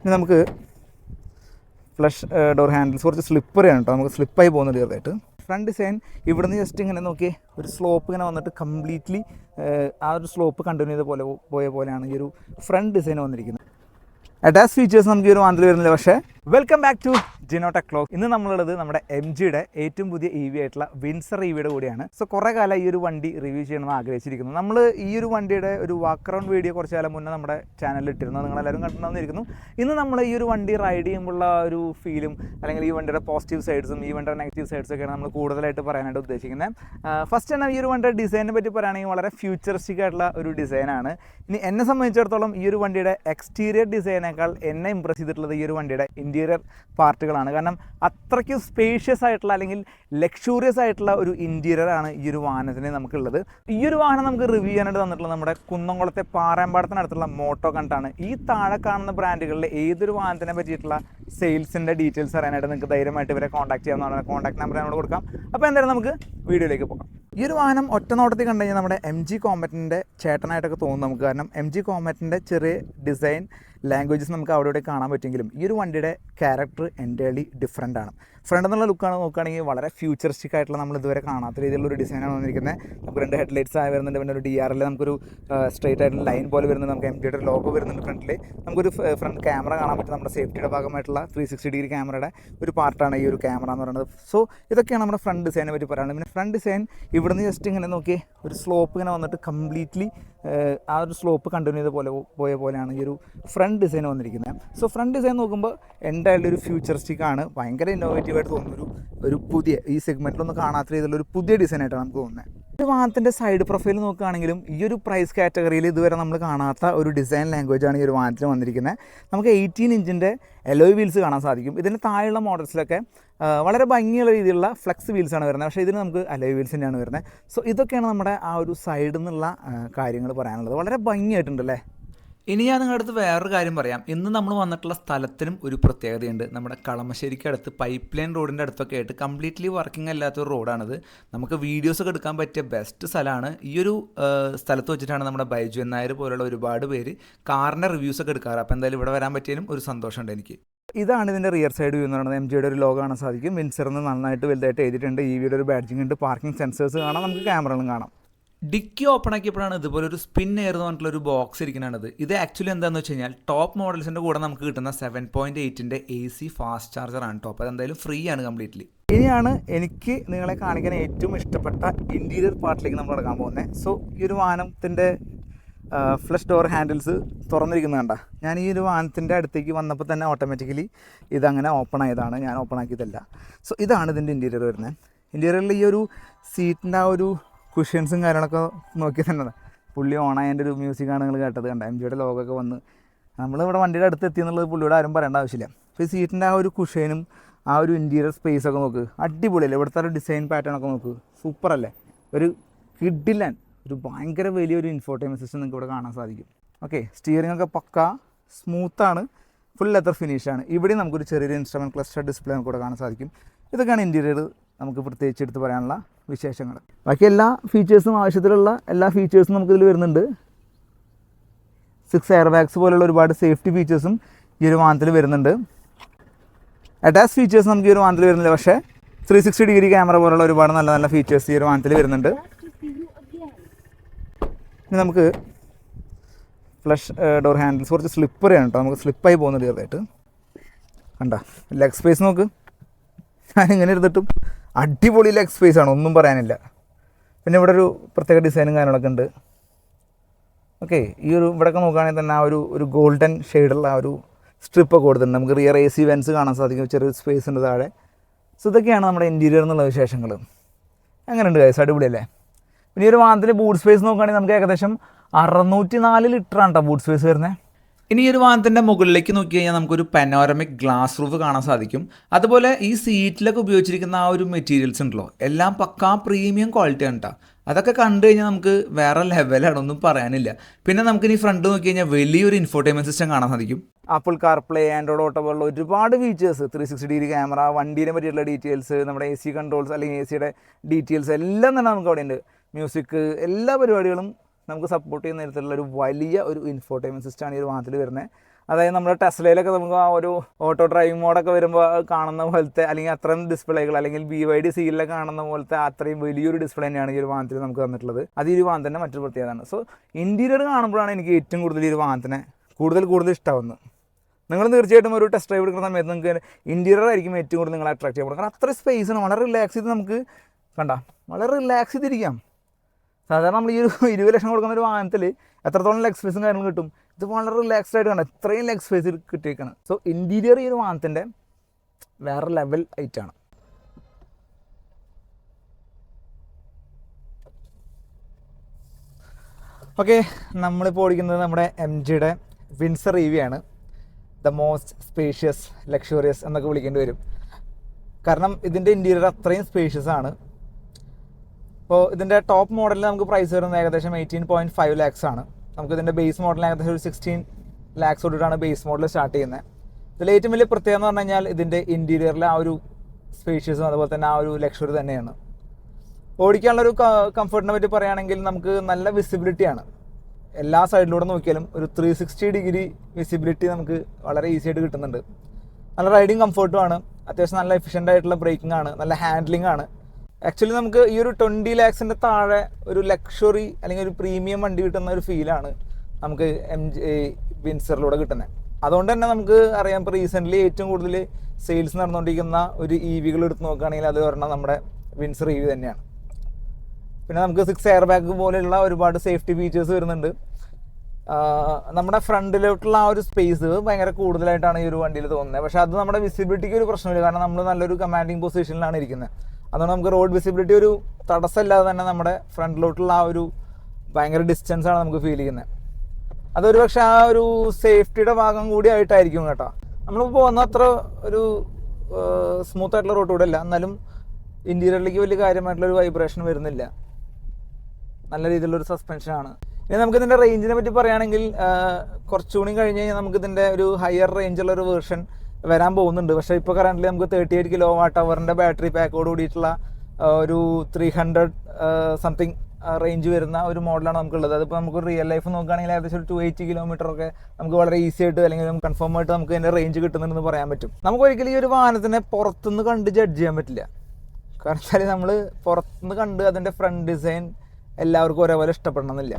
ഇനി നമുക്ക് flush door handles കുറച്ച് സ്ലിപ്പറിയാണ് കേട്ടോ നമുക്ക് സ്ലിപ്പായി പോകുന്ന ചെറുതായിട്ട്. ഫ്രണ്ട് ഡിസൈൻ ഇവിടുന്ന് ജസ്റ്റ് ഇങ്ങനെ നോക്കി ഒരു സ്ലോപ്പ് ഇങ്ങനെ വന്നിട്ട് കംപ്ലീറ്റ്ലി ആ ഒരു സ്ലോപ്പ് കണ്ടിന്യൂ ചെയ്ത പോലെ പോയ പോലെയാണ് ഈ ഒരു ഫ്രണ്ട് ഡിസൈൻ വന്നിരിക്കുന്നത്. അറ്റാച്ച് ഫീച്ചേഴ്സ് നമുക്ക് ഈ ഒരു മാന്തിൽ വരുന്നില്ല പക്ഷേ വെൽക്കം ബാക്ക് ടു ജിനോട്ട ക്ലോക്ക് ഇന്ന് നമ്മളുള്ളത് നമ്മുടെ എം ജിയുടെ ഏറ്റവും പുതിയ ഇ വി ആയിട്ടുള്ള വിൻസർ ഇ വിയുടെ കൂടിയാണ്. സോ കുറേ കാലം ഈ ഒരു വണ്ടി റിവ്യൂ ചെയ്യണമെന്ന് ആഗ്രഹിച്ചിരിക്കുന്നു. നമ്മൾ ഈ ഒരു വണ്ടിയുടെ ഒരു വാക്ക് അറൗണ്ട് വീഡിയോ കുറച്ച് കാലം മുന്നേ നമ്മുടെ ചാനലിൽ ഇട്ടിരുന്നു. നിങ്ങളെല്ലാവരും കണ്ടിട്ടുണ്ടാവുന്നിരിക്കുന്നു ഇന്ന് നമ്മൾ ഈ ഒരു വണ്ടി റൈഡ് ചെയ്യുമ്പോഴുള്ള ഒരു ഫീലും അല്ലെങ്കിൽ ഈ വണ്ടിയുടെ പോസിറ്റീവ് സൈഡ്സും ഈ വണ്ടിയുടെ നെഗറ്റീവ് സൈഡ്സും ഒക്കെയാണ് നമ്മൾ കൂടുതലായിട്ട് പറയാനായിട്ട് ഉദ്ദേശിക്കുന്നത്. ഫസ്റ്റ് തന്നെ ഈ ഒരു വണ്ടിയുടെ ഡിസൈനെ പറ്റി പറയുകയാണെങ്കിൽ വളരെ ഫ്യൂച്ചറിസ്റ്റിക് ആയിട്ടുള്ള ഒരു ഡിസൈനാണ് ഇനി എന്നെ സംബന്ധിച്ചിടത്തോളം ഈ ഒരു വണ്ടിയുടെ എക്സ്റ്റീരിയർ ഡിസൈനേക്കാൾ എന്നെ ഇമ്പ്രസ് ചെയ്തിട്ടുള്ളത് ഈ ഒരു വണ്ടിയുടെ ഇന്റീരിയർ പാർട്ടുകളാണ് കാരണം അത്രയ്ക്ക് സ്പേഷ്യസ് ആയിട്ടുള്ള അല്ലെങ്കിൽ ലക്ഷൂറിയസ് ആയിട്ടുള്ള ഒരു ഇന്റീരിയർ ആണ് ഈ ഒരു വാഹനത്തിന് നമുക്കുള്ളത്. ഈ ഒരു വാഹനം നമുക്ക് റിവ്യൂ ചെയ്യാനായിട്ട് തന്നിട്ടുള്ളത് നമ്മുടെ കുന്നംകുളത്തെ പാറാമ്പാടത്തിനടുത്തുള്ള മോട്ടോ കണ്ടാണ് ഈ താഴെ കാണുന്ന ബ്രാൻഡുകളിലെ ഏതൊരു വാഹനത്തിനെ പറ്റിയിട്ടുള്ള സെയിൽസിന്റെ ഡീറ്റെയിൽസ് അറിയാനായിട്ട് നിങ്ങൾക്ക് ധൈര്യമായിട്ട് ഇവരെ കോൺടാക്ട് ചെയ്യാവുന്നതാണ്. കോൺടാക്ട് നമ്പർ നമ്മൾ കൊടുക്കാം. അപ്പോൾ എന്തായാലും നമുക്ക് വീഡിയോയിലേക്ക് പോകാം. ഈ ഒരു വാഹനം ഒറ്റ നോട്ടത്തിൽ കണ്ടു കഴിഞ്ഞാൽ നമ്മുടെ എം ജി കോമറ്റിന്റെ ചേട്ടനായിട്ടൊക്കെ തോന്നും നമുക്ക്. കാരണം എം ജി കോമറ്റിന്റെ ചെറിയ ഡിസൈൻ ലാംഗ്വേജസ് നമുക്ക് അവിടെ ഇവിടെ കാണാൻ പറ്റുമെങ്കിലും ഈ ഒരു വണ്ടിയുടെ ക്യാരക്ടർ എന്റയർലി ഡിഫറെന്റ് ആണ്. ഫ്രണ്ട് എന്നുള്ള ലുക്കാണ് നോക്കുകയാണെങ്കിൽ വളരെ ഫ്യൂച്ചറിസ്റ്റിക് ആയിട്ടുള്ള നമ്മൾ ഇതുവരെ കാണാത്ത രീതിയിലുള്ള ഒരു ഡിസൈനാണ് വന്നിരിക്കുന്നത്. നമുക്ക് രണ്ട് ഹെഡ്ലൈറ്റ്സ് ആയി വരുന്നുണ്ട്. പിന്നെ ഒരു ഡി ആർ എൽ നമുക്കൊരു സ്ട്രേറ്റ് ആയിട്ടുള്ള ലൈൻ പോലെ വരുന്നുണ്ട്. നമുക്ക് എം ജിയുടെ ലോഗോ വരുന്നുണ്ട് ഫ്രണ്ടിൽ നമുക്കൊരു ഫ്രണ്ട് ക്യാമറ കാണാൻ പറ്റും. നമ്മുടെ സേഫ്റ്റിയുടെ ഭാഗമായിട്ടുള്ള ത്രീ സിക്സ്റ്റി ഡിഗ്രി ക്യാമറയുടെ ഒരു പാർട്ടാണ് ഈ ഒരു ക്യാമറ എന്ന് പറയുന്നത്. സോ ഇതൊക്കെയാണ് നമ്മുടെ ഫ്രണ്ട് ഡിസൈനെ പറ്റി പറയുന്നത് പിന്നെ ഫ്രണ്ട് ഡിസൈൻ ഇവിടുന്ന് ജസ്റ്റ് ഇങ്ങനെ നോക്കി ഒരു സ്ലോപ്പ് ഇങ്ങനെ വന്നിട്ട് കംപ്ലീറ്റ്ലി ആ ഒരു സ്ലോപ്പ് കണ്ടിന്യൂ ചെയ്ത പോലെ പോയ പോലെയാണ് ഈ ഒരു ഫ്രണ്ട് ഡിസൈൻ വന്നിരിക്കുന്നത്. സോ ഫ്രണ്ട് ഡിസൈൻ നോക്കുമ്പോൾ എന്റെ ഒരു ഫ്യൂച്ചറിസ്റ്റിക് ആണ്. ഭയങ്കര ഇന്നോവേറ്റീവ് ആയിട്ട് തോന്നുന്നൊരു ഒരു പുതിയ ഈ സെഗ്മെന്റിലൊന്നും കാണാത്ത രീതിയിലുള്ള ഒരു പുതിയ ഡിസൈൻ ആയിട്ടാണ് നമുക്ക് തോന്നുന്നത് ഒരു വാഹനത്തിന്റെ സൈഡ് പ്രൊഫൈൽ നോക്കുകയാണെങ്കിലും ഈ ഒരു പ്രൈസ് കാറ്റഗറിയിൽ ഇതുവരെ നമ്മൾ കാണാത്ത ഒരു ഡിസൈൻ ലാംഗ്വേജ് ആണ് ഈ ഒരു വാഹനത്തിന് വന്നിരിക്കുന്നത് നമുക്ക് എയ്റ്റീൻ ഇഞ്ചിന്റെ എലോയ് വീൽസ് കാണാൻ സാധിക്കും. ഇതിന് താഴെയുള്ള മോഡൽസിലൊക്കെ വളരെ ഭംഗിയുള്ള രീതിയിലുള്ള ഫ്ലെക്സ് വീൽസ് ആണ് വരുന്നത്. പക്ഷേ ഇതിന് നമുക്ക് അലോയ് വീൽസ് തന്നെയാണ് വരുന്നത്. സോ ഇതൊക്കെയാണ് നമ്മുടെ ആ ഒരു സൈഡിൽ നിന്നുള്ള കാര്യങ്ങൾ പറയാനുള്ളത്. വളരെ ഭംഗിയായിട്ടുണ്ടല്ലേ ഇനി ഞാൻ നിങ്ങളുടെ അടുത്ത് വേറൊരു കാര്യം പറയാം. ഇന്ന് നമ്മൾ വന്നിട്ടുള്ള സ്ഥലത്തിനും ഒരു പ്രത്യേകതയുണ്ട്. നമ്മുടെ കളമശ്ശേരിക്ക് അടുത്ത് പൈപ്പ് ലൈൻ റോഡിന്റെ അടുത്തൊക്കെ ആയിട്ട് കംപ്ലീറ്റ്ലി വർക്കിംഗ് അല്ലാത്ത ഒരു റോഡാണിത് നമുക്ക് വീഡിയോസ് ഒക്കെ എടുക്കാൻ പറ്റിയ ബെസ്റ്റ് സ്ഥലമാണ്. ഈ ഒരു സ്ഥലത്ത് വെച്ചിട്ടാണ് നമ്മുടെ ബൈജു നായർ പോലുള്ള ഒരുപാട് പേര് കാറിന്റെ റിവ്യൂസ് ഒക്കെ എടുക്കാറ്. അപ്പോൾ എന്തായാലും ഇവിടെ വരാൻ പറ്റിയതിലും ഒരു സന്തോഷമുണ്ട് എനിക്ക്. ഇതാണ് ഇതിന്റെ റിയർ സൈഡ് വ്യൂ എന്ന് പറയുന്നത്. എം ജിയുടെ ഒരു ലോഗോ കാണാൻ സാധിക്കും. വിൻസറിന്ന് നന്നായിട്ട് വലുതായിട്ട് എഴുതിയിട്ടുണ്ട്. ഈ വിയുടെ ഒരു ബാഡ്ജിംഗ് ഉണ്ട്. പാർക്കിംഗ് സെൻസേഴ്സ് കാണാം. നമുക്ക് ക്യാമറകളും കാണാം. ഡിക്കി ഓപ്പൺ ആക്കിയപ്പോഴാണ് ഇതുപോലെ ഒരു സ്പിൻ എയർ എന്ന് പറഞ്ഞിട്ടുള്ള ഒരു ബോക്സ് ഇരിക്കുന്നത് ഇത് ആക്ച്വലി എന്താണെന്ന് വെച്ച് കഴിഞ്ഞാൽ ടോപ്പ് മോഡൽസിന്റെ കൂടെ നമുക്ക് കിട്ടുന്ന സെവൻ പോയിന്റ് എയ്റ്റിന്റെ എ സി ഫാസ്റ്റ് ചാർജറാണ് ടോപ്പ് അത് എന്തായാലും ഫ്രീ ആണ് കംപ്ലീറ്റ്ലി ഇനിയാണ് എനിക്ക് നിങ്ങളെ കാണിക്കാൻ ഏറ്റവും ഇഷ്ടപ്പെട്ട ഇന്റീരിയർ പാർട്ടിലേക്ക് നമ്മൾ ഇറങ്ങാൻ പോകുന്നത് സോ ഈ ഒരു വാഹനത്തിന്റെ ഫ്ലഷ് ഡോർ ഹാൻഡിൽസ് തുറന്നിരിക്കുന്നത് കണ്ട. ഞാൻ ഈ ഒരു വാഹനത്തിന്റെ അടുത്തേക്ക് വന്നപ്പോൾ തന്നെ ഓട്ടോമാറ്റിക്കലി ഇതങ്ങനെ ഓപ്പൺ ആയതാണ്. ഞാൻ ഓപ്പൺ ആക്കിയതല്ല. സോ ഇതാണ് ഇതിന്റെ ഇന്റീരിയർ വരുന്നത്. ഇന്റീരിയറിൽ ഈ ഒരു സീറ്റിന്റെ ആ ഒരു കുഷ്യൻസും കാര്യങ്ങളൊക്കെ നോക്കി തന്നെ പുള്ളി ഓണായതിന്റെ ഒരു മ്യൂസിക്കാണ് നിങ്ങൾ കേട്ടത് കണ്ട? എം ജിയുടെ ലോഗൊക്കെ വന്ന്. നമ്മളിവിടെ വണ്ടിയുടെ അടുത്ത് എത്തി എന്നുള്ളത് പുള്ളിയോട് ആരും പറയേണ്ട ആവശ്യമില്ല. അപ്പോൾ ഈ സീറ്റിന്റെ ആ ഒരു കുഷ്യനും ആ ഒരു ഇന്റീരിയർ സ്പേസ് ഒക്കെ നോക്ക്. അടിപൊളിയല്ലേ? ഇവിടുത്തെ ഒരു ഡിസൈൻ പാറ്റേൺ ഒക്കെ നോക്ക്. സൂപ്പർ അല്ലേ? ഒരു കിഡിലൻ ഒരു ഭയങ്കര വലിയൊരു ഇൻഫോർട്ടൈൻമെന്റ് സിസ്റ്റം നിങ്ങൾക്ക് ഇവിടെ കാണാൻ സാധിക്കും. ഓക്കെ സ്റ്റിയറിംഗ് ഒക്കെ പക്ക സ്മൂത്താണ് ഫുൾ ലെതർ ഫിനിഷാണ് ഇവിടെ നമുക്കൊരു ചെറിയൊരു ഇൻസ്ട്രുമെന്റ് ക്ലസ്റ്റർ ഡിസ്പ്ലേ നമുക്ക് ഇവിടെ കാണാൻ സാധിക്കും. ഇതൊക്കെയാണ് ഇന്റീരിയർ നമുക്ക് പ്രത്യേകിച്ച് എടുത്ത് പറയാനുള്ള വിശേഷങ്ങൾ. ബാക്കി എല്ലാ ഫീച്ചേഴ്സും ആവശ്യത്തിലുള്ള എല്ലാ ഫീച്ചേഴ്സും നമുക്കിതിൽ വരുന്നുണ്ട്. സിക്സ് എയർ ബാഗ്സ് പോലുള്ള ഒരുപാട് സേഫ്റ്റി ഫീച്ചേഴ്സും ഈ ഒരു വാഹനത്തിൽ വരുന്നുണ്ട്. അറ്റാച്ച് ഫീച്ചേഴ്സ് നമുക്ക് ഈ ഒരു വാഹനത്തിൽ വരുന്നില്ല. പക്ഷേ ത്രീ സിക്സ്റ്റി ഡിഗ്രി ക്യാമറ പോലുള്ള ഒരുപാട് നല്ല നല്ല ഫീച്ചേഴ്സ് ഈ ഒരു വാഹനത്തിൽ വരുന്നുണ്ട്. ഇനി നമുക്ക് ഫ്ലഷ് ഡോർ ഹാൻഡിൽസ് കുറച്ച് സ്ലിപ്പറിയാണ് കേട്ടോ. നമുക്ക് സ്ലിപ്പായി പോകുന്നുണ്ട് ചെറുതായിട്ട്. കണ്ട ലെഗ് സ്പേസ് നോക്ക്. ഞാൻ ഇങ്ങനെ ഇരുന്നിട്ടും. അടിപൊളി ലെഗ് സ്പേസ് ആണ് ഒന്നും പറയാനില്ല. പിന്നെ ഇവിടെ ഒരു പ്രത്യേക ഡിസൈനും കാര്യങ്ങളൊക്കെ ഉണ്ട്. ഓക്കെ ഈ ഒരു ഇവിടെയൊക്കെ നോക്കുകയാണെങ്കിൽ തന്നെ ആ ഒരു ഒരു ഗോൾഡൻ ഷെയ്ഡുള്ള ആ ഒരു സ്ട്രിപ്പൊക്കെ കൊടുത്തിട്ടുണ്ട്. നമുക്ക് റിയർ എ സി വെൻസ് കാണാൻ സാധിക്കും ചെറിയ സ്പേസ് ഉണ്ട് താഴെ. സോ ഇതൊക്കെയാണ് നമ്മുടെ ഇന്റീരിയർ എന്നുള്ള വിശേഷങ്ങൾ അങ്ങനെയുണ്ട് കൈസ് അടിപൊളിയല്ലേ? പിന്നെ ഈ ഒരു വാഹനത്തിന്റെ ബൂട്ട് സ്പേസ് നോക്കുകയാണെങ്കിൽ നമുക്ക് ഏകദേശം അറുന്നൂറ്റി നാല് ലിറ്ററാണ് കേട്ടോ ബൂട്ട് സ്പേസ് വരുന്നത്. ഇനി ഈ ഒരു വാഹനത്തിന്റെ മുകളിലേക്ക് നോക്കി കഴിഞ്ഞാൽ നമുക്കൊരു പനോരമിക് ഗ്ലാസ് റൂഫ് കാണാൻ സാധിക്കും. അതുപോലെ ഈ സീറ്റിലൊക്കെ ഉപയോഗിച്ചിരിക്കുന്ന ആ ഒരു മെറ്റീരിയൽസ് ഉണ്ടല്ലോ. എല്ലാം പക്കാ പ്രീമിയം ക്വാളിറ്റി ആണ് കേട്ടോ അതൊക്കെ കണ്ടു കഴിഞ്ഞാൽ നമുക്ക് വേറെ ലെവലാണ് ഒന്നും പറയാനില്ല. പിന്നെ നമുക്ക് ഇനി ഫ്രണ്ട് നോക്കി കഴിഞ്ഞാൽ വലിയൊരു ഇൻഫോർട്ടൈൻമെന്റ് സിസ്റ്റം കാണാൻ സാധിക്കും. Apple CarPlay Android auto പോലുള്ള ഒരുപാട് features three sixty degree camera വണ്ടീനെ പറ്റിയുള്ള ഡീറ്റെയിൽസ് നമ്മുടെ എ സി കൺട്രോൾസ് അല്ലെങ്കിൽ എ സിയുടെ ഡീറ്റെയിൽസ് എല്ലാം തന്നെ നമുക്ക് അവിടെ ഉണ്ട് മ്യൂസിക് എല്ലാ പരിപാടികളും നമുക്ക് സപ്പോർട്ട് ചെയ്യുന്ന തരത്തിലുള്ള ഒരു വലിയ ഒരു ഇൻഫോർട്ടൈൻമെന്റ് സിസ്റ്റമാണ് ഈ ഒരു വാഹനത്തിൽ വരുന്നത്. അതായത് നമ്മുടെ ടെസ്ലയിലൊക്കെ നമുക്ക് ആ ഒരു ഓട്ടോ ഡ്രൈവിംഗ് മോഡൊക്കെ വരുമ്പോൾ കാണുന്ന പോലത്തെ അല്ലെങ്കിൽ അത്രയും ഡിസ്പ്ലേകൾ അല്ലെങ്കിൽ ബി വൈ ഡി സിയിലൊക്കെ കാണുന്ന പോലത്തെ അത്രയും വലിയൊരു ഡിസ്പ്ലേ തന്നെയാണ് ഈ ഒരു വാഹനത്തിൽ നമുക്ക് തന്നിട്ടുള്ളത്. അത് ഈ ഒരു വാഹനത്തിന്റെ മറ്റൊരു പ്രത്യേകതയാണ് സോ ഇന്റീരിയർ കാണുമ്പോഴാണ് എനിക്ക് ഏറ്റവും കൂടുതൽ ഈ ഒരു വാഹനത്തിനെ കൂടുതൽ കൂടുതൽ ഇഷ്ടമാവുന്നത് നിങ്ങൾ തീർച്ചയായിട്ടും ഒരു ടെസ്റ്റ് ഡ്രൈവ് എടുക്കുന്ന സമയത്ത് നിങ്ങൾക്ക് ഇന്റീരിയർ ആയിരിക്കും ഏറ്റവും കൂടുതൽ നിങ്ങളെ അട്രാക്ട് ചെയ്യപ്പെടും കാരണം അത്ര സ്പേസ് ആണ് വളരെ റിലാക്സ് ചെയ്ത് നമുക്ക് കണ്ട വളരെ റിലാക്സ് ചെയ്തിരിക്കാം. സാധാരണ നമ്മൾ ഈ ഒരു ഇരുപത് ലക്ഷം കൊടുക്കുന്ന ഒരു വാഹനത്തിൽ എത്രത്തോളം ലെഗ് സ്പേസും കാര്യങ്ങളും കിട്ടും? ഇത് വളരെ റിലാക്സ്ഡ് ആയിട്ട് കണ്ട ഇത്രയും ലെഗ് സ്പേസ് കിട്ടിയേക്കാണ്. സോ ഇന്റീരിയർ ഈ ഒരു വാഹനത്തിന്റെ വേറെ ലെവൽ ഐറ്റാണ് ഓക്കെ നമ്മളിപ്പോൾ ഓടിക്കുന്നത് നമ്മുടെ എം ജിയുടെ വിൻസർ ഇ വി ആണ്. ദ മോസ്റ്റ് സ്പേഷ്യസ് ലക്ഷറിയസ് എന്നൊക്കെ വിളിക്കേണ്ടി വരും. കാരണം ഇതിന്റെ ഇന്റീരിയർ അത്രയും സ്പേഷ്യസ് ആണ്. ഇപ്പോൾ ഇതിന്റെ ടോപ്പ് മോഡലിൽ നമുക്ക് പ്രൈസ് വരുന്നത് ഏകദേശം എയ്റ്റീൻ പോയിന്റ് ഫൈവ് ലാക്സ് ആണ്. നമുക്ക് ഇതിന്റെ ബേസ് മോഡൽ ഏകദേശം ഒരു സിക്സ്റ്റീൻ ലാക്സ് തൊട്ടിട്ടാണ് ബേസ് മോഡൽ സ്റ്റാർട്ട് ചെയ്യുന്നത്. ഇതിൽ ഏറ്റവും വലിയ പ്രത്യേകത എന്ന് പറഞ്ഞു കഴിഞ്ഞാൽ ഇതിന്റെ ഇന്റീരിയറിലെ ആ ഒരു സ്പേഷ്യസും അതുപോലെ തന്നെ ആ ഒരു ലക്ഷറി തന്നെയാണ്. ഓടിക്കാനുള്ള ഒരു കംഫർട്ടിനെ പറ്റി പറയുകയാണെങ്കിൽ നമുക്ക് നല്ല വിസിബിലിറ്റിയാണ് എല്ലാ സൈഡിലൂടെ നോക്കിയാലും ഒരു ത്രീ സിക്സ്റ്റി ഡിഗ്രി വിസിബിലിറ്റി നമുക്ക് വളരെ ഈസി ആയിട്ട് കിട്ടുന്നുണ്ട്. നല്ല റൈഡിങ് കംഫർട്ടും ആണ്. അത്യാവശ്യം നല്ല എഫിഷ്യന്റ് ആയിട്ടുള്ള ബ്രേക്കിംഗ് ആണ്. നല്ല ഹാൻഡ്ലിംഗ് ആണ്. ആക്ച്വലി നമുക്ക് ഈ ഒരു ട്വന്റി ലാക്സിന്റെ താഴെ ഒരു ലക്ഷറി അല്ലെങ്കിൽ ഒരു പ്രീമിയം വണ്ടി കിട്ടുന്ന ഒരു ഫീലാണ് നമുക്ക് എം ജി വിൻസറിലൂടെ കിട്ടുന്നത് അതുകൊണ്ട് തന്നെ നമുക്ക് അറിയാം ഇപ്പോൾ റീസെന്റ്ലി ഏറ്റവും കൂടുതൽ സെയിൽസ് നടന്നുകൊണ്ടിരിക്കുന്ന ഒരു ഇ വികൾ എടുത്ത് നോക്കുകയാണെങ്കിൽ അത് പറഞ്ഞാൽ നമ്മുടെ വിൻസർ ഇ വി തന്നെയാണ്. പിന്നെ നമുക്ക് സിക്സ് എയർ ബാഗ് പോലെയുള്ള ഒരുപാട് സേഫ്റ്റി ഫീച്ചേഴ്സ് വരുന്നുണ്ട്. നമ്മുടെ ഫ്രണ്ടിലോട്ടുള്ള ആ ഒരു സ്പേസ് ഭയങ്കര കൂടുതലായിട്ടാണ് ഈ ഒരു വണ്ടിയിൽ തോന്നുന്നത് പക്ഷേ അത് നമ്മുടെ വിസിബിലിറ്റിക്ക് ഒരു പ്രശ്നമില്ല. കാരണം നമ്മൾ നല്ലൊരു കമാൻഡിങ് പൊസിഷനിലാണ് ഇരിക്കുന്നത് അതുകൊണ്ട് നമുക്ക് റോഡ് വിസിബിലിറ്റി ഒരു തടസ്സമില്ലാതെ തന്നെ നമ്മുടെ ഫ്രണ്ടിലോട്ടുള്ള ആ ഒരു ഭയങ്കര ഡിസ്റ്റൻസ് ആണ് നമുക്ക് ഫീൽ ചെയ്യുന്നത്. അതൊരു പക്ഷെ ആ ഒരു സേഫ്റ്റിയുടെ ഭാഗം കൂടി ആയിട്ടായിരിക്കും കേട്ടോ. നമ്മൾ പോകുന്ന അത്ര ഒരു സ്മൂത്ത് ആയിട്ടുള്ള റോഡ് കൂടെ അല്ല. എന്നാലും ഇന്റീരിയറിലേക്ക് വലിയ കാര്യമായിട്ടുള്ള ഒരു വൈബ്രേഷൻ വരുന്നില്ല. നല്ല രീതിയിലുള്ള ഒരു സസ്പെൻഷനാണ് ഇനി നമുക്ക് ഇതിന്റെ റേഞ്ചിനെ പറ്റി പറയുകയാണെങ്കിൽ കുറച്ചുകൂടി കഴിഞ്ഞ് കഴിഞ്ഞാൽ നമുക്ക് ഇതിന്റെ ഒരു ഹയർ റേഞ്ചുള്ള ഒരു വേർഷൻ വരാൻ പോകുന്നുണ്ട്. പക്ഷേ ഇപ്പോൾ കറന്റ് നമുക്ക് തേർട്ടി എയ്റ്റ് കിലോ വാട്ട് അവറിന്റെ ബാറ്ററി പാക്കോട് കൂടിയിട്ടുള്ള ഒരു ത്രീ ഹൺഡ്രഡ് സംതിങ് റേഞ്ച് വരുന്ന ഒരു മോഡലാണ് നമുക്കുള്ളത്. അതിപ്പോൾ നമുക്ക് റിയൽ ലൈഫ് നോക്കുകയാണെങ്കിൽ ഏകദേശം ഒരു ടു എയ്റ്റി കിലോമീറ്റർ ഒക്കെ നമുക്ക് വളരെ ഈസി ആയിട്ട് അല്ലെങ്കിൽ നമുക്ക് കൺഫേം ആയിട്ട് നമുക്ക് അതിന്റെ റേഞ്ച് കിട്ടുന്നുണ്ടെന്ന് പറയാൻ പറ്റും. നമുക്ക് ഒരിക്കലും ഈ ഒരു വാഹനത്തിനെ പുറത്തുനിന്ന് കണ്ട് ജഡ്ജ് ചെയ്യാൻ പറ്റില്ല. കാരണം വെച്ചാൽ നമ്മൾ പുറത്തുനിന്ന് കണ്ട് അതിന്റെ ഫ്രണ്ട് ഡിസൈൻ എല്ലാവർക്കും ഒരേപോലെ ഇഷ്ടപ്പെടണമെന്നില്ല.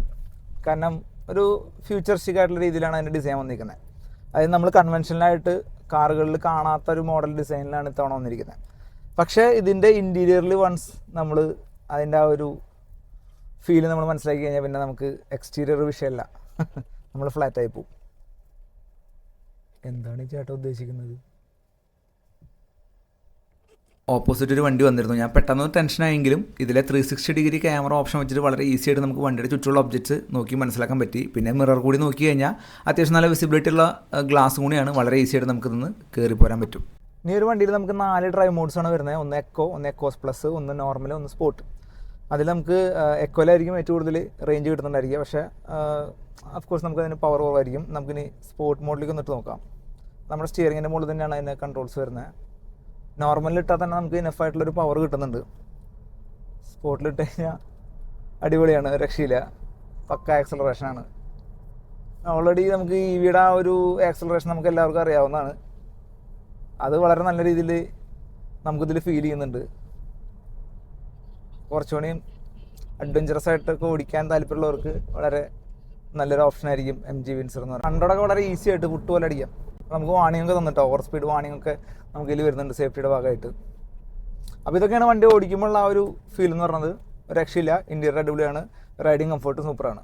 കാരണം ഒരു ഫ്യൂച്ചറിസ്റ്റിക് ആയിട്ടുള്ള രീതിയിലാണ് അതിന്റെ ഡിസൈൻ വന്നിരിക്കുന്നത്. അതായത് നമ്മൾ കൺവെൻഷനലായിട്ട് കാറുകളിൽ കാണാത്ത ഒരു മോഡൽ ഡിസൈനിലാണ് ഇത്തവണ വന്നിരിക്കുന്നത് പക്ഷേ ഇതിന്റെ ഇന്റീരിയറിൽ വൺസ് നമ്മൾ അതിന്റെ ആ ഒരു ഫീൽ നമ്മൾ മനസ്സിലാക്കി കഴിഞ്ഞാൽ പിന്നെ നമുക്ക് എക്സ്റ്റീരിയർ വിഷയമല്ല നമ്മൾ ഫ്ലാറ്റായി പോകും എന്താണ് ചേട്ടാ ഉദ്ദേശിക്കുന്നത്? ഓപ്പോസിറ്റ് ഒരു വണ്ടി വന്നിരുന്നു. ഞാൻ പെട്ടെന്ന് ടെൻഷനായെങ്കിലും ഇതിലെ three sixty degree camera option വെച്ചിട്ട് വളരെ ഈസി ആയിട്ട് നമുക്ക് വണ്ടിയുടെ ചുറ്റുള്ള ഒബ്ജക്ട്സ് നോക്കി മനസ്സിലാക്കാൻ പറ്റി. പിന്നെ മിറർ കൂടി നോക്കി കഴിഞ്ഞാൽ അത്യാവശ്യം നല്ല വിസിബിലിറ്റി ഉള്ള ഗ്ലാസ് കൂടിയാണ് വളരെ ഈസി ആയിട്ട് നമുക്ക് നിന്ന് കയറി പോരാൻ പറ്റും. ഇനി ഒരു വണ്ടിയിൽ നമുക്ക് നാല് ഡ്രൈവ് മോഡ്സ് ആണ് വരുന്നത്. ഒന്ന് എക്കോ ഒന്ന് എക്കോസ് പ്ലസ് ഒന്ന് നോർമൽ ഒന്ന് സ്പോർട്ട് അതിൽ നമുക്ക് എക്കോയിലായിരിക്കും ഏറ്റവും കൂടുതൽ റേഞ്ച് കിട്ടുന്നുണ്ടായിരിക്കുക. പക്ഷേ അഫ്കോഴ്സ് നമുക്ക് അതിന് പവർ കുറവായിരിക്കും. നമുക്കിനി സ്പോർട്ട് മോഡിലേക്ക് ഒന്നിട്ട് നോക്കാം. നമ്മുടെ സ്റ്റിയറിങ്ങിന്റെ മുകളിൽ തന്നെയാണ് അതിന്റെ കൺട്രോൾസ് വരുന്നത്. നോർമലിൽ ഇട്ടാൽ തന്നെ നമുക്ക് ഇനഫ് ആയിട്ടുള്ളൊരു പവർ കിട്ടുന്നുണ്ട്. സ്പോർട്ടിൽ ഇട്ട് കഴിഞ്ഞാൽ അടിപൊളിയാണ് രക്ഷയില്ല. പക്ക ആക്സലറേഷനാണ് ഓൾറെഡി നമുക്ക് ഈ വിയുടെ ആ ഒരു ആക്സലറേഷൻ നമുക്ക് എല്ലാവർക്കും അറിയാവുന്നതാണ്. അത് വളരെ നല്ല രീതിയിൽ നമുക്കിതിൽ ഫീൽ ചെയ്യുന്നുണ്ട്. കുറച്ചുകൂടി അഡ്വഞ്ചറസ് ആയിട്ടൊക്കെ ഓടിക്കാൻ താല്പര്യമുള്ളവർക്ക് വളരെ നല്ലൊരു ഓപ്ഷൻ ആയിരിക്കും എം ജി വിൻസർ എന്ന് പറയുന്നത്. ഹൺഡ്രഡൊക്കെ വളരെ ഈസി ആയിട്ട് പുട്ട് പോലെ അടിക്കാം. നമുക്ക് വാണിംഗ് ഒക്കെ തന്നിട്ടോ? ഓവർ സ്പീഡ് വാണിംഗ് ഒക്കെ നമുക്ക് ഇതിൽ വരുന്നുണ്ട് സേഫ്റ്റിയുടെ ഭാഗമായിട്ട്. അപ്പോൾ ഇതൊക്കെയാണ് വണ്ടി ഓടിക്കുമ്പോഴുള്ള ആ ഒരു ഫീൽ എന്ന് പറയുന്നത് രക്ഷയില്ല. ഇന്റീരിയർ അടിപൊളിയാണ്. റൈഡിങ് കംഫർട്ട് സൂപ്പറാണ്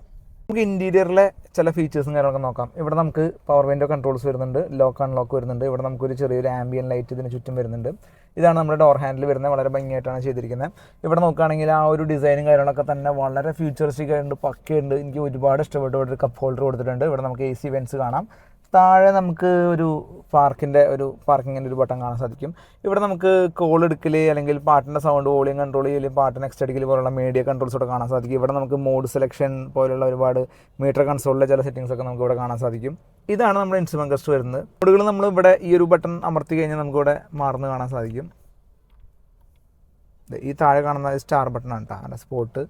നമുക്ക് ഇന്റീരിയറിലെ ചില ഫീച്ചേഴ്സും കാര്യങ്ങളൊക്കെ നോക്കാം. ഇവിടെ നമുക്ക് പവർ വിൻഡോ കൺട്രോൾസ് വരുന്നുണ്ട്. ലോക്ക് അൺലോക്ക് വരുന്നുണ്ട്. ഇവിടെ നമുക്കൊരു ചെറിയൊരു ആംബിയൻ ലൈറ്റ് ഇതിന് ചുറ്റും വരുന്നുണ്ട്. ഇതാണ് നമ്മുടെ ഡോർ ഹാൻഡിൽ വരുന്നത്. വളരെ ഭംഗിയായിട്ടാണ് ചെയ്തിരിക്കുന്നത്. ഇവിടെ നോക്കുകയാണെങ്കിൽ ആ ഒരു ഡിസൈനും കാര്യങ്ങളൊക്കെ തന്നെ വളരെ ഫ്യൂച്ചറിസ്റ്റിക് ആയിട്ടുണ്ട്. പക്കയുണ്ട്. എനിക്ക് ഒരുപാട് ഇഷ്ടപ്പെട്ടു. ഒരു കപ്പ് ഹോൾഡർ കൊടുത്തിട്ടുണ്ട്. ഇവിടെ നമുക്ക് എ സി വെൻസ് കാണാം. താഴെ നമുക്ക് ഒരു പാർക്കിന്റെ ഒരു പാർക്കിങ്ങിന്റെ ഒരു ബട്ടൺ കാണാൻ സാധിക്കും. ഇവിടെ നമുക്ക് കോൾ എടുക്കൽ അല്ലെങ്കിൽ പാട്ടിന്റെ സൗണ്ട് വോളിയം കൺട്രോൾ ചെയ്യൽ പാട്ട് നെക്സ്റ്റ് അടിക്കൽ പോലുള്ള മീഡിയ കൺട്രോൾസ് ഇവിടെ കാണാൻ സാധിക്കും. ഇവിടെ നമുക്ക് മോഡ് സെലക്ഷൻ പോലുള്ള ഒരുപാട് മീറ്റർ കൺസോളിലെ ചില സെറ്റിങ്സ് ഒക്കെ നമുക്ക് ഇവിടെ കാണാൻ സാധിക്കും. ഇതാണ് നമ്മുടെ ഇൻസ്ട്രുമെന്റ് കസ്റ്റ് വരുന്നത് മോഡുകൾ നമ്മൾ ഇവിടെ ഈ ഒരു ബട്ടൺ അമർത്തി കഴിഞ്ഞാൽ നമുക്ക് ഇവിടെ മാറുന്ന കാണാൻ സാധിക്കും. ഈ താഴെ കാണുന്ന സ്റ്റാർ ബട്ടൺ ആണ് കേട്ടോ സ്പോട്ട്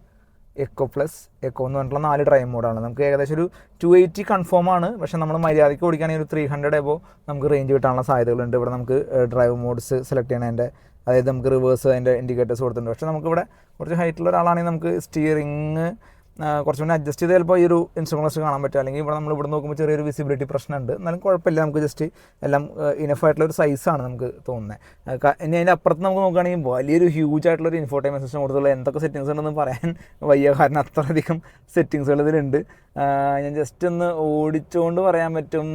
എക്കോ പ്ലസ് എക്കോ എന്ന് പറഞ്ഞിട്ടുള്ള നാല് ഡ്രൈവ് മോഡാണ് നമുക്ക് ഏകദേശം ഒരു ടു എയ്റ്റി കൺഫേം ആണ്. പക്ഷേ നമ്മൾ മര്യാദയ്ക്ക് ഓടിക്കുകയാണെങ്കിൽ ഒരു ത്രീ ഹൺഡ്രഡ് എബോ നമുക്ക് റേഞ്ച് കിട്ടാനുള്ള സാധ്യതകളുണ്ട്. ഇവിടെ നമുക്ക് ഡ്രൈവ് മോഡ്സ് സെലക്ട് ചെയ്യണതിന്റെ അതായത് നമുക്ക് റിവേഴ്സ് അതിന്റെ ഇൻഡിക്കേറ്റേഴ്സ് കൊടുത്തിട്ടുണ്ട്. പക്ഷേ നമുക്കിവിടെ കുറച്ച് ഹൈറ്റുള്ള ഒരാളാണെങ്കിൽ നമുക്ക് സ്റ്റിയറിങ് കുറച്ച് കൂടി അഡ്ജസ്റ്റ് ചെയ്ത് ചിലപ്പോൾ ഈ ഒരു ഇൻസ്ട്രുമെൻസ് കാണാൻ പറ്റും. അല്ലെങ്കിൽ ഇവിടെ നമ്മൾ ഇവിടെ നോക്കുമ്പോൾ ചെറിയൊരു വിസിബിലിറ്റി പ്രശ്നമുണ്ട്. എന്നാലും കുഴപ്പമില്ല നമുക്ക് ജസ്റ്റ് എല്ലാം ഇനഫ് ആയിട്ടുള്ള ഒരു സൈസാണ് നമുക്ക് തോന്നുന്നത് ഇനി അതിന്റെ അപ്പുറത്ത് നമുക്ക് നോക്കുകയാണെങ്കിൽ വലിയൊരു ഹ്യൂജ് ആയിട്ടുള്ള ഒരു ഇൻഫോർട്ടൈൻമെന്റ് സിസ്റ്റം കൊടുത്തുള്ള എന്തൊക്കെ സെറ്റിങ്സ് ഉണ്ടെന്ന് പറയാൻ വയ്യ. കാരണം അത്രയധികം സെറ്റിങ്സുകൾ ഇതിലുണ്ട്. ഞാൻ ജസ്റ്റ് ഒന്ന് ഓടിച്ചുകൊണ്ട് പറയാൻ പറ്റും.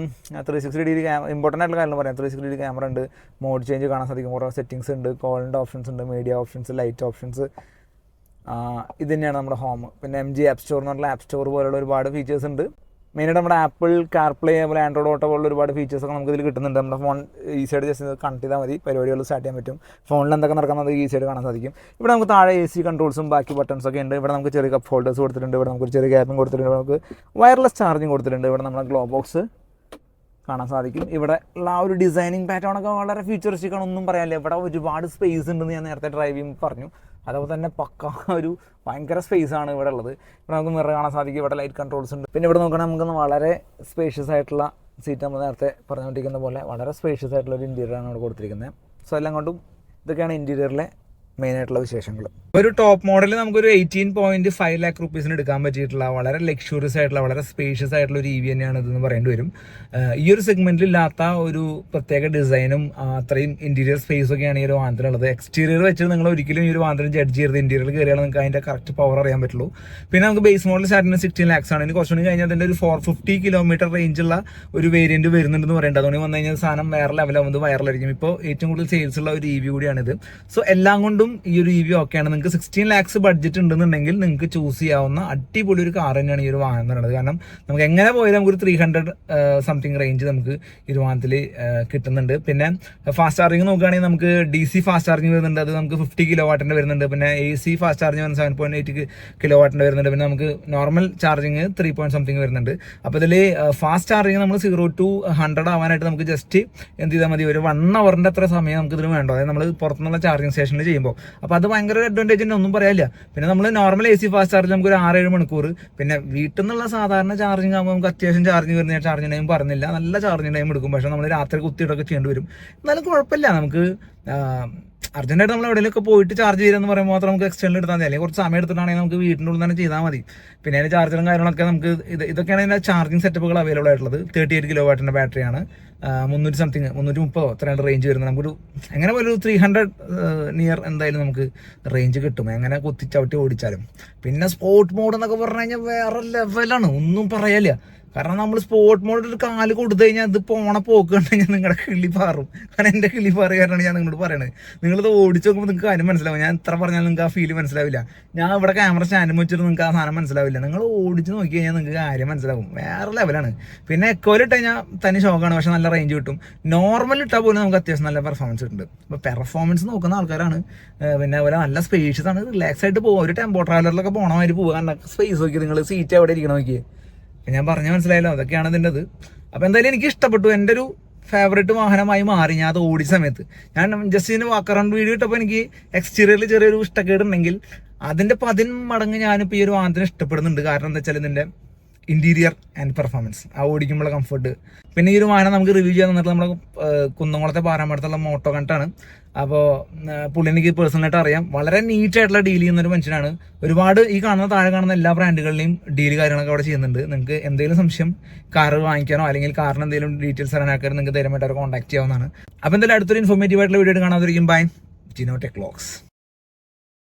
Three sixty degree camera important ആയിട്ടുള്ള കാര്യം പറയാം. ത്രീ സിക്സ്റ്റി ഡിഗ്രി ക്യാമറ ഉണ്ട്. മോഡ് ചേഞ്ച് കാണാൻ സാധിക്കും. കുറേ സെറ്റിങ്സ് ഉണ്ട്. കോളിന്റെ ഓപ്ഷൻസ് ഉണ്ട്. മീഡിയ ഓപ്ഷൻസ് ലൈറ്റ് ഓപ്ഷൻസ് ഇത് തന്നെയാണ് നമ്മുടെ ഹോം പിന്നെ എം ജി ആപ്പ് സ്റ്റോർ എന്ന് പറഞ്ഞാൽ ആപ്പ് സ്റ്റോർ പോലുള്ള ഒരുപാട് ഫീച്ചേഴ്സ് ഉണ്ട്. മെയിനായിട്ട് നമ്മുടെ ആപ്പിൾ കാർപ്ലേ അതുപോലെ ആൻഡ്രോയിഡ് ഓട്ടോ പോലുള്ള ഒരുപാട് ഫീച്ചേഴ്സ് ഒക്കെ നമുക്ക് ഇതിൽ കിട്ടുന്നുണ്ട്. നമ്മുടെ ഫോൺ ഈസിയായിട്ട് ജസ്റ്റ് കണക്ട് ചെയ്താൽ മതി. പരിപാടികൾ സ്റ്റാർട്ട് ചെയ്യാൻ പറ്റും. ഫോണിൽ എന്തൊക്കെ നടക്കുന്നത് ഈസിയായിട്ട് കാണാൻ സാധിക്കും. ഇവിടെ നമുക്ക് താഴെ എ സി കൺട്രോൾസും ബാക്കി ബട്ടൺസ് ഒക്കെ ഉണ്ട്. ഇവിടെ നമുക്ക് ചെറിയ കപ്പ് ഹോൾഡേഴ്സ് കൊടുത്തിട്ടുണ്ട്. ഇവിടെ നമുക്ക് ചെറിയ ഗ്യാപ്പും കൊടുത്തിട്ടുണ്ട്. നമുക്ക് വയർലെസ് ചാർജിങ് കൊടുത്തിട്ടുണ്ട്. ഇവിടെ നമ്മുടെ ഗ്ലോ ബോക്സ് കാണാൻ സാധിക്കും. ഇവിടെ ആ ഒരു ഡിസൈനിങ് പാറ്റേൺ ഒക്കെ വളരെ ഫ്യൂച്ചറിസ്റ്റിക് ആണ് ഒന്നും പറയാനില്ല. ഇവിടെ ഒരുപാട് സ്പേസ് ഉണ്ടെന്ന് ഞാൻ നേരത്തെ ഡ്രൈവ് ചെയ്യുമ്പോൾ പറഞ്ഞു. അതുപോലെ തന്നെ പക്ക ഒരു ഭയങ്കര സ്പേസ് ആണ് ഇവിടെ ഉള്ളത്. ഇവിടെ നമുക്ക് മിറ കാണാൻ സാധിക്കും. ഇവിടെ ലൈറ്റ് കൺട്രോൾസ് ഉണ്ട്. പിന്നെ ഇവിടെ നോക്കണേ നമുക്ക് വളരെ സ്പേഷ്യസ് ആയിട്ടുള്ള സീറ്റ് നമ്മൾ നേരത്തെ പറഞ്ഞുകൊണ്ടിരിക്കുന്ന പോലെ വളരെ സ്പേഷ്യസ് ആയിട്ടുള്ള ഒരു ഇന്റീരിയറാണ് ഇവിടെ കൊടുത്തിരിക്കുന്നത്. സോ എല്ലാം കൊണ്ടും ഇതൊക്കെയാണ് ഇന്റീരിയറിലെ മെയിൻ ആയിട്ടുള്ള വിശേഷങ്ങൾ. ഒരു ടോപ്പ് മോഡൽ നമുക്കൊരു എയ്റ്റീൻ പോയിന്റ് ഫൈവ് ലാക്ക് റുപ്പീസിന് എടുക്കാൻ പറ്റിയിട്ടുള്ള വളരെ ലക്ഷൂറിയസ് ആയിട്ടുള്ള വളരെ സ്പേഷ്യസ് ആയിട്ടുള്ള ഒരു ഇ വി തന്നെയാണ് ഇതെന്ന് പറയേണ്ടി വരും. ഈ ഒരു സെഗ്മെന്റിൽ ഇല്ലാത്ത ഒരു പ്രത്യേക ഡിസൈനും അത്രയും ഇന്റീരിയർ സ്പേസ് ഒക്കെയാണ് ഈ ഒരു വാഹനത്തിലുള്ളത് എക്സ്റ്റീരിയർ വെച്ച് നിങ്ങൾ ഒരിക്കലും ഈ ഒരു വാഹനം ജഡ്ജ് ചെയ്ത് ഇന്റീരിയർ കയറിയാൽ നിങ്ങൾക്ക് അതിന്റെ കറക്റ്റ് പവർ അറിയാൻ പറ്റുള്ളൂ. പിന്നെ നമുക്ക് ബേസ് മോഡൽ സ്റ്റാർട്ടിന് സിക്സ്റ്റീൻ ലാക്സ് ആണ്. ഇനി കുറച്ചുകൂടി കഴിഞ്ഞാൽ അതിന്റെ ഒരു ഫോർ ഫിഫ്റ്റി കിലോമീറ്റർ റേഞ്ചുള്ള ഒരു വേരിയന്റ് വരുന്നുണ്ടെന്ന് പറയേണ്ടത്. അതുകൊണ്ട് വന്നു കഴിഞ്ഞാൽ സാധനം വേറെ ലെവലാവുന്നത് വൈറലായിരിക്കും ഇപ്പോൾ ഏറ്റവും കൂടുതൽ സെയിൽസ് ഉള്ള ഒരു ഇ വി കൂടിയാണിത്. സോ എല്ലാം കൊണ്ടും ഈ ഒരു ഇ വി ഓക്കെയാണ് നിങ്ങൾക്ക് സിക്സ്റ്റീൻ ലാക്സ് ബഡ്ജറ്റ് ഉണ്ടെന്നുണ്ടെങ്കിൽ നിങ്ങൾക്ക് ചൂസ് ചെയ്യാവുന്ന അടിപൊളി ഒരു കാർ തന്നെയാണ് ഈ ഒരു വാഹനം എന്ന് പറയുന്നത്. കാരണം നമുക്ക് എങ്ങനെ പോയാലും നമുക്ക് ഒരു ത്രീ ഹൺഡ്രഡ് സംതിങ് റേഞ്ച് നമുക്ക് ഈ ഒരു വാഹനത്തിൽ കിട്ടുന്നുണ്ട്. പിന്നെ ഫാസ്റ്റ് ചാർജിങ് നോക്കുകയാണെങ്കിൽ നമുക്ക് ഡി സി ഫാസ്റ്റ് ചാർജിങ് വരുന്നുണ്ട്. അത് നമുക്ക് ഫിഫ്റ്റി കിലോ വാട്ടിന്റെ വരുന്നുണ്ട്. പിന്നെ എ സി ഫാസ്റ്റ് ചാർജിങ് വരുന്ന സെവൻ പോയിന്റ് എയ്റ്റ് കിലോ വാട്ടിന്റെ വരുന്നുണ്ട്. പിന്നെ നമുക്ക് normal charging three point something വരുന്നുണ്ട്. അപ്പോൾ ഇതിൽ ഫാസ്റ്റ് ചാർജിങ് നമ്മൾ സീറോ ടു ഹൺഡ്രഡ് ആവാനായിട്ട് നമുക്ക് ജസ്റ്റ് എന്ത് ചെയ്താൽ മതി. ഒരു വൺ അവറിന്റെ അത്ര സമയം നമുക്ക് ഇതിന് വേണ്ടോ. അതായത് നമ്മൾ പുറത്തുനിന്നുള്ള ചാർജിങ് സ്റ്റേഷനിൽ ചെയ്യുമ്പോൾ. അപ്പോൾ അത് ഭയങ്കര ഒരു അഡ്വാന്റേജ് തന്നെ ഒന്നും പറയാനില്ല. പിന്നെ നമ്മൾ normal A C fast charge നമുക്ക് ഒരു ആറേഴ് മണിക്കൂർ. പിന്നെ വീട്ടിൽ നിന്നുള്ള സാധാരണ ചാർജിങ് ആകുമ്പോൾ നമുക്ക് അത്യാവശ്യം ചാർജിങ് വരുന്ന ചാർജിങ് ടൈം പറഞ്ഞില്ല. നല്ല ചാർജിങ് ടൈം എടുക്കും. പക്ഷേ നമ്മൾ രാത്രി കുത്തിയിട്ടൊക്കെ ചെയ്യേണ്ടി വരും. എന്നാലും കുഴപ്പമില്ല. നമുക്ക് അർജന്റായിട്ട് നമ്മൾ എവിടെയൊക്കെ പോയിട്ട് ചാർജ് ചെയ്യാന്ന് പറയുമ്പോൾ മാത്രം നമുക്ക് എക്സ്റ്റേണൽ എടുത്താൽ മതി. അല്ലെങ്കിൽ കുറച്ച് സമയം എടുത്തിട്ടാണെങ്കിൽ നമുക്ക് വീടിന്റെ ഉള്ളിൽ തന്നെ ചെയ്താൽ മതി. പിന്നെ അതിന് ചാർജറും കാര്യങ്ങളൊക്കെ നമുക്ക് ഇത് ഇതൊക്കെയാണ് അതിന്റെ ചാർജിങ് സെറ്റപ്പുകൾ അവൈലബിൾ ആയിട്ടുള്ളത്. തേർട്ടി എയ്റ്റ് കിലോ വാട്ടിന്റെ ബാറ്ററിയാണ് മുന്നൂറ്റി സംതിങ് മുന്നൂറ്റി മുപ്പതോ അത്രയാണ് റേഞ്ച് വരുന്നത്. നമുക്കൊരു എങ്ങനെ ഒരു ത്രീ ഹൺഡ്രഡ് നിയർ എന്തായാലും നമുക്ക് റേഞ്ച് കിട്ടും. എങ്ങനെ കുത്തിച്ചവിട്ടി ഓടിച്ചാലും. പിന്നെ സ്പോർട്ട് മോഡ് എന്നൊക്കെ പറഞ്ഞു കഴിഞ്ഞാൽ വേറെ ലെവലാണ് ഒന്നും പറയാനില്ല കാരണം നമ്മൾ സ്പോർട്ട് മോഡിൽ ഒരു കാൽ കൊടുത്തു കഴിഞ്ഞാൽ ഇത് പോണ പോക്ക് കണ്ടു കഴിഞ്ഞാൽ നിങ്ങളുടെ കിളി പാറും. കാരണം എന്റെ കിളി പാറി കാരണമാണ് ഞാൻ നിങ്ങളോട് പറയണത്. നിങ്ങളിത് ഓടിച്ച് നോക്കുമ്പോൾ നിങ്ങൾക്ക് കാര്യം മനസ്സിലാവും. ഞാൻ എത്ര പറഞ്ഞാലും നിങ്ങൾക്ക് ആ ഫീൽ മനസ്സിലാവില്ല. ഞാൻ ഇവിടെ ക്യാമറ സ്റ്റാൻഡ് വെച്ചിട്ട് നിങ്ങൾക്ക് ആ സാധനം മനസ്സിലാവില്ല. നിങ്ങൾ ഓടിച്ച് നോക്കി കഴിഞ്ഞാൽ നിങ്ങൾക്ക് കാര്യം മനസ്സിലാവും. വേറെ ലെവലാണ് പിന്നെ എക്കോയിൽ ഇട്ട് കഴിഞ്ഞാൽ തനി ഷോക്കാണ് പക്ഷെ നല്ല റേഞ്ച് കിട്ടും. നോർമൽ ഇട്ടാൽ പോലും നമുക്ക് അത്യാവശ്യം നല്ല പെർഫോമൻസ് കിട്ടുന്നുണ്ട് അപ്പോൾ പെർഫോമൻസ് നോക്കുന്ന ആൾക്കാരാണ്. പിന്നെ അതുപോലെ നല്ല സ്പേഷ്യസ് ആണ്. റിലാക്സ് ആയിട്ട് പോകും ഒരു ടെമ്പോ ട്രാവലറിലൊക്കെ പോകണമായിട്ട് പോകാൻ സ്പേസ് നോക്കി നിങ്ങൾ സീറ്റ് എവിടെ ഇരിക്കണം നോക്കിയേ. ഞാൻ പറഞ്ഞ മനസ്സിലായല്ലോ അതൊക്കെയാണ് ഇതിന്റെ അത് അപ്പോൾ എന്തായാലും എനിക്ക് ഇഷ്ടപ്പെട്ടു എന്റെ ഒരു ഫേവറേറ്റ് വാഹനമായി മാറി ഞാൻ അത് ഓടി സമയത്ത്. ഞാൻ ജസ്റ്റ് ഇതിന് വാക്ക് അറൗണ്ട് വീഡിയോ ഇട്ടപ്പോൾ എനിക്ക് എക്സ്റ്റീരിയറിൽ ചെറിയൊരു ഇഷ്ടക്കേടുണ്ടെങ്കിൽ അതിന്റെ പതിൻ മടങ്ങ് ഞാനിപ്പോൾ ഈ ഒരു വാഹനത്തിന് ഇഷ്ടപ്പെടുന്നുണ്ട്. കാരണം എന്താ വെച്ചാൽ ഇതിന്റെ ഇന്റീരിയർ ആൻഡ് പെർഫോമൻസ് ആ ഓടിക്കുമ്പോഴുള്ള കംഫർട്ട് പിന്നെ ഈ ഒരു വാഹനം നമുക്ക് റിവ്യൂ ചെയ്യാൻ തന്നിട്ട് നമ്മുടെ കുന്നംകുളത്തെ പാറാമടത്തുള്ള മോട്ടോ കണ്ടാണ് അപ്പോൾ പുള്ളി എനിക്ക് പേഴ്സണലായിട്ട് അറിയാം. വളരെ നീറ്റ് ആയിട്ടുള്ള ഡീൽ ചെയ്യുന്ന ഒരു മനുഷ്യനാണ്. ഒരുപാട് ഈ കാണുന്ന താഴെ കാണുന്ന എല്ലാ ബ്രാൻഡുകളിലെയും ഡീൽ കാര്യങ്ങളൊക്കെ അവിടെ ചെയ്യുന്നുണ്ട്. നിങ്ങൾക്ക് എന്തെങ്കിലും സംശയം കാർ വാങ്ങിക്കാനോ അല്ലെങ്കിൽ കാറിന് എന്തെങ്കിലും ഡീറ്റെയിൽസ് അറിയാനൊക്കെ നിങ്ങൾക്ക് ധൈര്യമായിട്ട് അവരെ കോൺടാക്ട് ചെയ്യാവുന്നതാണ്. അപ്പോൾ എന്തായാലും അടുത്തൊരു ഇൻഫോർമേറ്റീവ് ആയിട്ടുള്ള വീഡിയോ കാണാതിരിക്കും. Bye Jino Techlox